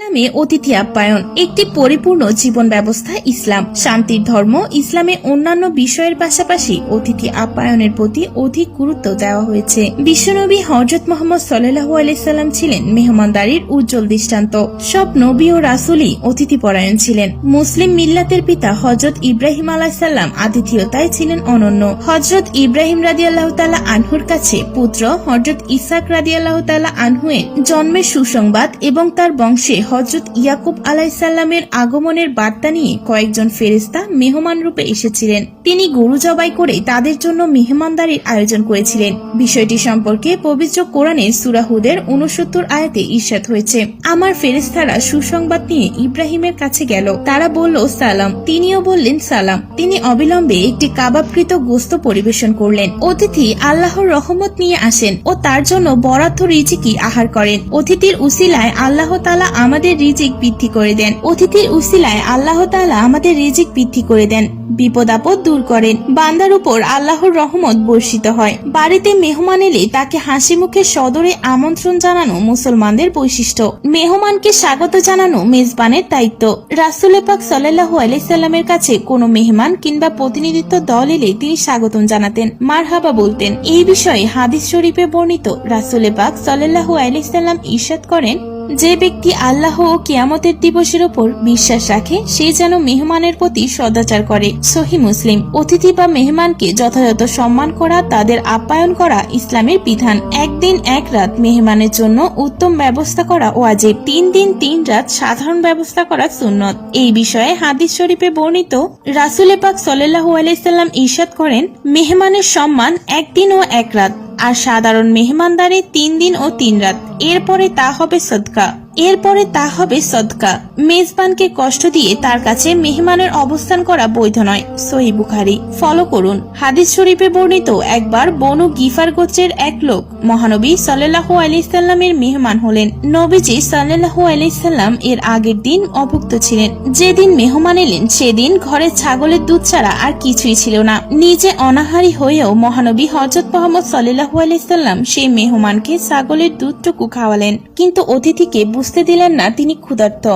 ইসলামে অতিথি আপ্যায়ন, একটি পরিপূর্ণ জীবন ব্যবস্থা ইসলাম। শান্তির ধর্ম, ইসলামে অন্যান্য বিষয়ের পাশাপাশি অতিথি আপ্যায়নের প্রতি অধিক গুরুত্ব দেওয়া হয়েছে। বিশ্বনবী হজরত মোহাম্মদ সাল্লাহু আলাইসাল্লাম ছিলেন মেহমানদারির উজ্জ্বল দৃষ্টান্ত। সব নবী ও রাসুলই অতিথি পরায়ণ ছিলেন। মুসলিম মিল্লাতের পিতা হজরত ইব্রাহিম আলাইসাল্লাম আতিথিয়তায় ছিলেন অনন্য। হজরত ইব্রাহিম রাজি আল্লাহ তালা আনহুর কাছে পুত্র হজরত ইসাক রাজি আল্লাহ তালা আনহুয়ের জন্মের সুসংবাদ এবং তার বংশে হজরত ইয়াকুব আলাইসাল্লামের আগমনের বার্তা নিয়ে কয়েকজন ফেরেস্তা মেহমান রূপে এসেছিলেন। তিনি গরু জবাই করে তাদের জন্য মেহমানদারির আয়োজন করেছিলেন। বিষয়টি সম্পর্কে পবিত্র কোরআনের সুরাহুদের উনসত্তর আয়াতে ঈর্ষাদ হয়েছে। আমার ফেরেস্তারা সুসংবাদ নিয়ে ইব্রাহিমের কাছে গেল। তারা বলল, সালাম। তিনিও বললেন, সালাম। তিনি অবিলম্বে একটি কাবাবকৃত গোস্ত পরিবেশন করলেন। অতিথি আল্লাহর রহমত নিয়ে আসেন ও তার জন্য বরাদ্দ রিজিকি আহার করেন। অতিথির উসিলায় আল্লাহ তালা আমাদের রিজিক বৃদ্ধি করে দেন। অতিথির উসিলায় আল্লাহ তালা আমাদের রিজিক বৃদ্ধি করে দেন। বিপদ আপদ দূর করেন। বান্দার উপর আল্লাহর রহমত বর্ষিত হয়। বাড়িতে মেহমান এলে তাকে হাসি মুখে সদরে আমন্ত্রণ জানানো মুসলমানদের বৈশিষ্ট্য। মেহমানকে স্বাগত জানানো মেজবানের দায়িত্ব। রাসুল পাক সাল্লাহু আলাইসাল্লামের কাছে কোনো মেহমান কিংবা প্রতিনিধিত্ব দল এলে তিনি স্বাগতম জানাতেন। মারহাবা বলতেন, এই বিষয়ে হাদিস শরীফে বর্ণিত রাসুল পাক সাল্লাহু আলাইসাল্লাম ঈর্ষাদ করেন যে ব্যক্তি আল্লাহ ও কিয়ামতের দিবসের ওপর বিশ্বাস রাখে, সে যেন মেহমানের প্রতি সদাচার করে। সহি মুসলিম। অতিথি বা মেহমানকে যথাযথ সম্মান করা, তাদের আপ্যায়ন করা ইসলামের বিধান। একদিন এক রাত মেহমানের জন্য উত্তম ব্যবস্থা করা ওয়াজিব। তিন দিন তিন রাত সাধারণ ব্যবস্থা করা সুন্নত। এই বিষয়ে হাদিস শরীফে বর্ণিত রাসুল পাক সাল্লাহু আলাইসাল্লাম ঈর্ষাদ করেন, মেহমানের সম্মান একদিন ও এক রাত। আর সাধারণ মেহমানদারি তিন দিন ও তিন রাত। এরপরে তা হবে সদকা। এরপরে তা হবে সদকা। মেজবানকে কষ্ট দিয়ে তার কাছে মেহমানের অবস্থান করা বৈধ নয়, সহি বুখারি। ফলো করুন। হাদিস শরীফে বর্ণিত একবার বনু গিফার গোত্রের এক লোক মহানবী সাল্লাহু আলাইসাল্লামের মেহমান হলেন। নবীজি সাল্লাহু আলাইসাল্লাম এর আগের দিন অভুক্ত ছিলেন। যেদিন মেহমান এলেন, সেদিন ঘরে ছাগলের দুধ ছাড়া আর কিছুই ছিল না। নিজে অনাহারী হয়েও মহানবী হজরত মোহাম্মদ সাল্লাহু আলাইসাল্লাম সেই মেহমানকে ছাগলের দুধটুকু খাওয়ালেন। কিন্তু অতিথিকে বুঝতে দিলেন না তিনি ক্ষুধার্ত।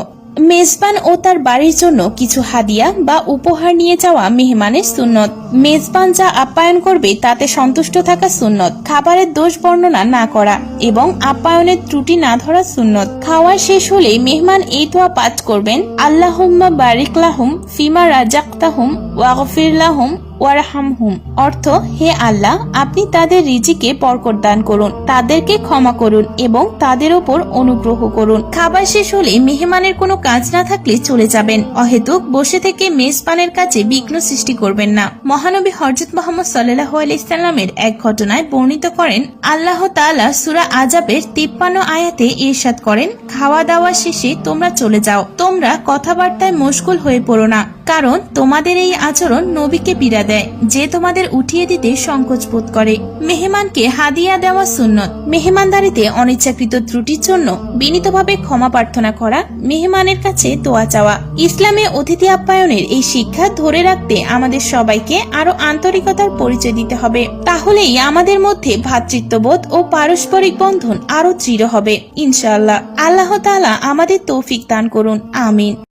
মেজবান ও তার বাড়ির জন্য কিছু হাদিয়া বা উপহার নিয়ে যাওয়া মেহমানের সুন্নত। মেজবান যা আপ্যায়ন করবে তাতে সন্তুষ্ট থাকা সুন্নত। খাবারের দোষ বর্ণনা না করা এবং আপ্যায়নের ত্রুটি না ধরা সুন্নত। খাওয়া শেষ হলে মেহমান এই দোয়া পাঠ করবেন, আল্লাহুম্মা বারিক লাহুম ফিমা রাজাক্তাহুম ওয়াগফির লাহুম ওয়ারহামহুম। অর্থ, হে আল্লাহ, আপনি তাদের রিজিকে বরকত দান করুন, তাদেরকে ক্ষমা করুন এবং তাদের ওপর অনুগ্রহ করুন। খাবার শেষ হলে মেহমানের কোনো কাজ না থাকলে চলে যাবেন। অহেতুক বসে থেকে মেজবানের কাছে বিঘ্ন সৃষ্টি করবেন না। মহানবী হরজত মোহাম্মদ সাল্লাহ আলাইসাল্লামের এক ঘটনায় বর্ণিত করেন, আল্লাহ তাআলা সুরা আজাবের তিপ্পান্ন আয়াতে ইরশাদ করেন, খাওয়া দাওয়া শেষে তোমরা চলে যাও, তোমরা কথাবার্তায় মশগুল হয়ে পড়ো না। কারণ তোমাদের এই আচরণ নবীকে পীড়া দেয়, যে তোমাদের উঠিয়ে দিতে সংকোচ বোধ করে। মেহমানকে হাদিয়া দেওয়া সুন্নত। মেহমানদারিতে অনিচ্ছাকৃত ত্রুটির জন্য বিনীতভাবে ক্ষমা প্রার্থনা করা মেহমানের কাছে দোয়া চাওয়া। ইসলামে অতিথি আপ্যায়নের এই শিক্ষা ধরে রাখতে আমাদের সবাইকে আরও আন্তরিকতার পরিচয় দিতে হবে। তাহলেই আমাদের মধ্যে ভ্রাতৃত্ববোধ ও পারস্পরিক বন্ধন আরও দৃঢ় হবে। ইনশাআল্লাহ। আল্লাহ তাআলা আমাদের তৌফিক দান করুন। আমিন।